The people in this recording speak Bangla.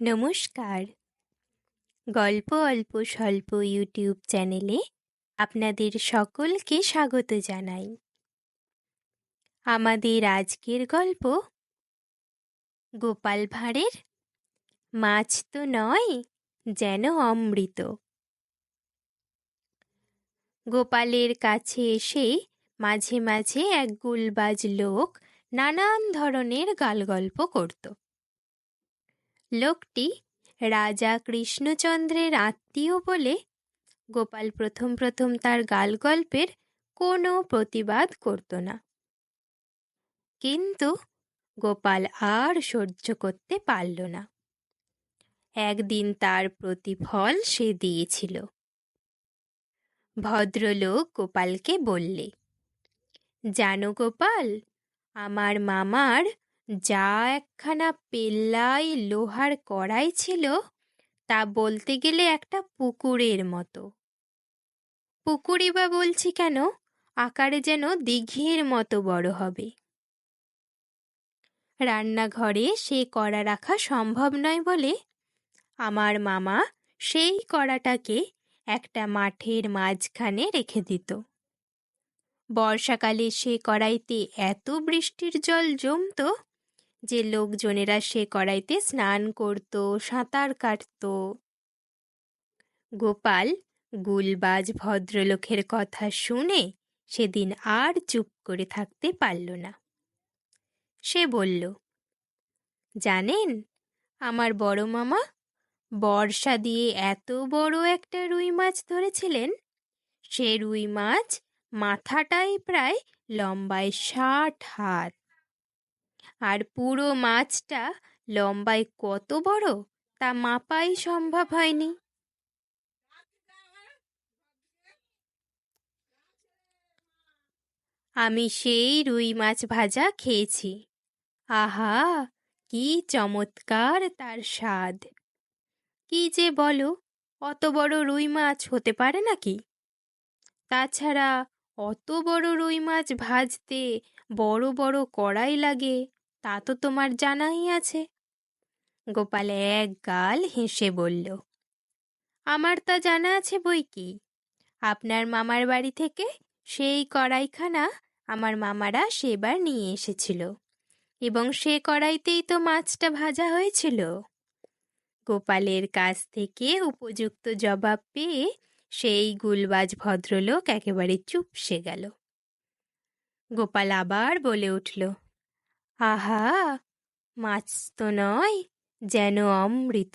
নমস্কার। গল্প অল্প স্বল্প ইউটিউব চ্যানেলে আপনাদের সকলকে স্বাগত জানাই। আমাদের আজকের গল্প গোপাল ভাঁড়ের মাছ তো নয়, যেন অমৃত। গোপালের কাছে এসে মাঝে মাঝে এক গুলবাজ লোক নানান ধরনের গালগল্প করত। লোকটি রাজা কৃষ্ণচন্দ্রের আত্মীয় বলে গোপাল প্রথম প্রথম তার গাল গল্পের কোনো প্রতিবাদ করত না। কিন্তু গোপাল আর সহ্য করতে পারল না। একদিন তার প্রতিফল সে দিয়েছিল। ভদ্রলোক গোপালকে বললে, জানো গোপাল, আমার মামার যা একখানা পেল্লাই লোহার কড়াই ছিল, তা বলতে গেলে একটা পুকুরের মতো। পুকুরই বা বলছি কেন? আকারে যেন দিঘির মতো বড় হবে। রান্নাঘরে সে কড়া রাখা সম্ভব নয় বলে আমার মামা সেই কড়াটাকে একটা মাঠের মাঝখানে রেখে দিত। বর্ষাকালে সে কড়াইতে এত বৃষ্টির জল জমত যে লোকজনেরা সে কড়াইতে স্নান করত, সাঁতার কাটত। গোপাল গুলবাজ ভদ্রলোকের কথা শুনে সেদিন আর চুপ করে থাকতে পারল না। সে বলল, জানেন, আমার বড় মামা বর্ষা দিয়ে এত বড় একটা রুই মাছ ধরেছিলেন। সে রুই মাছ মাথাটাই প্রায় লম্বায় ষাট হাত। আর পুরো মাছটা লম্বায় কত বড় তা মাপাই সম্ভব হয়নি। আমি সেই রুই মাছ ভাজা খেয়েছি। আহা, কি চমৎকার তার স্বাদ। কি যে বলো, অত বড় রুই মাছ হতে পারে নাকি? তাছাড়া অত বড় রুই মাছ ভাজতে বড় বড় কড়াই লাগে। তা তো তোমার জানাই আছে। গোপাল এক গাল হেসে বলল, আমার তা জানা আছে বই কি? আপনার মামার বাড়ি থেকে সেই কড়াইখানা আমার মামারা সেবার নিয়ে এসেছিল এবং সে কড়াইতেই তো মাছটা ভাজা হয়েছিল। গোপালের কাছ থেকে উপযুক্ত জবাব পেয়ে সেই গুলবাজ ভদ্রলোক একেবারে চুপসে গেল। গোপাল আবার বলে উঠল আহা মাছ তো নয় যেন অমৃত।